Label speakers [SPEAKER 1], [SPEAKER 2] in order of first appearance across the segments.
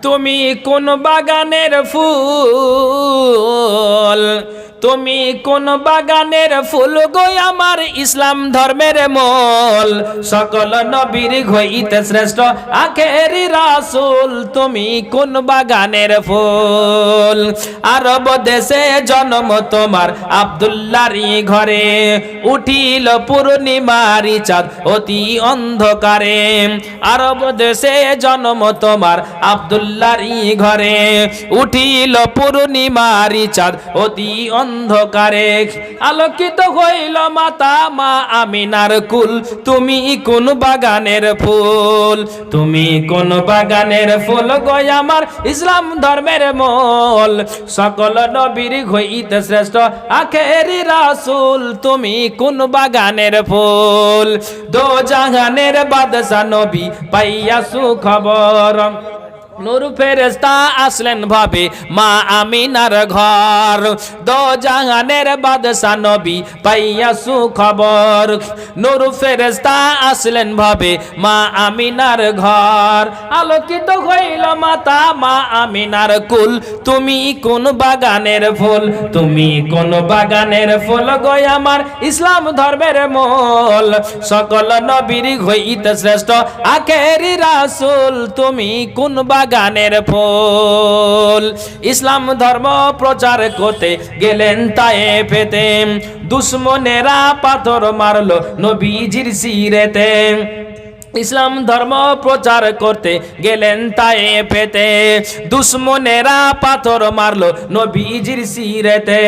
[SPEAKER 1] তুমি কোন বাগানের ফুল তুমি কোন বাগানের ফুল গো আমার ইসলাম ধর্মের মোল। সকল নবীর হইতে শ্রেষ্ঠ আখেরি রাসূল তুমি কোন বাগানের ফুল। আরব দেশে জন্ম তোমার আব্দুল্লাহরি ঘরে। উঠিল পূর্ণিমারি চাঁদ অতি অন্ধকারে। আরব দেশে জন্ম তোমার আব্দুল্লাহরি ঘরে। উঠিল পূর্ণিমারি চাঁদ অতি অন্ধকারে আলোকিত হইল মাতা মা আমিনার কুল। তুমি কোন বাগানের ফুল? তুমি কোন বাগানের ফুল গো আমার ইসলাম ধর্মের মোল। সকল নবীর হইতে শ্রেষ্ঠ আখেরি রাসূল। তুমি কোন বাগানের ফুল? দো জাহানের বাদশা নবী পাইয়া সুখবর। নূর ফেরেস্তা আসলেন ভাবে, মা আমিনার ঘর। দো জাহানের বাদশা নবী পাইয়া সুখবর। নূর ফেরেস্তা আসলেন ভাবে, মা আমিনার ঘর। আলোকিত হইল মাতা, মা আমিনার কুল। তুমি কোন বাগানের ফুল? তুমি কোন বাগানের ফুল গো আমার ইসলাম ধর্মের মোল। সকল নবীর হইতে শ্রেষ্ঠ, আখেরি রাসূল। তুমি কোন বাগানের ফুল। ইসলাম ধর্ম প্রচার করতে গেলেন তাই পেতে। দুশ্মনেরা পাথর মারলো নবীজির সিরেতে। ইসলাম ধর্ম প্রচার করতে গেলেন তায়ে পেতে। দুশ্মনেরা পাথর মারলো নবীজির সিরেতে।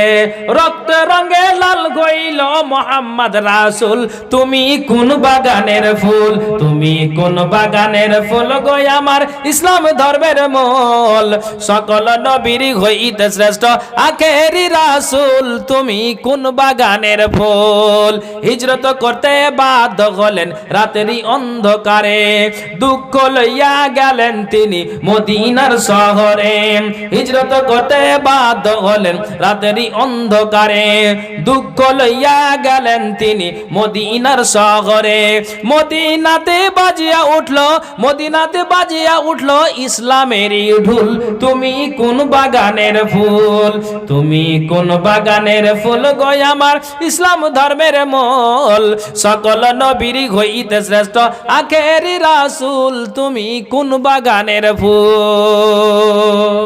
[SPEAKER 1] রক্ত রঙে লাল গইল মোহাম্মদ রাসুল। তুমি কোন বাগানের ফুল? তুমি কোন বাগানের ফুল গই আমার ইসলাম ধর্মের মোল। সকল নবীর হইতে শ্রেষ্ঠ আখেরি রাসুল। তুমি কোন বাগানের ফুল? হিজরত করতে বাধ্য হলেন, রাতেরই অন্ধকারে দুঃখ লইয়া গেলেন তিনি মদিনার শহরে। হিজরত করতে বাধ্য হলেন রাতেরই অন্ধকারে। দুঃখ লইয়া গেলেন তিনি মদিনার শহরে। মদিনাতে বাজিয়া উঠল, মদিনাতে বাজিয়া উঠল ইসলামেরই ঢুল। তুমি কোন বাগানের ফুল, তুমি কোন বাগানের ফুল গো আমার ইসলাম ধর্মের মোল। সকল নবীর হইতে শ্রেষ্ঠ আখেরি রাসুল তুমি কোন বাগানের ফুল?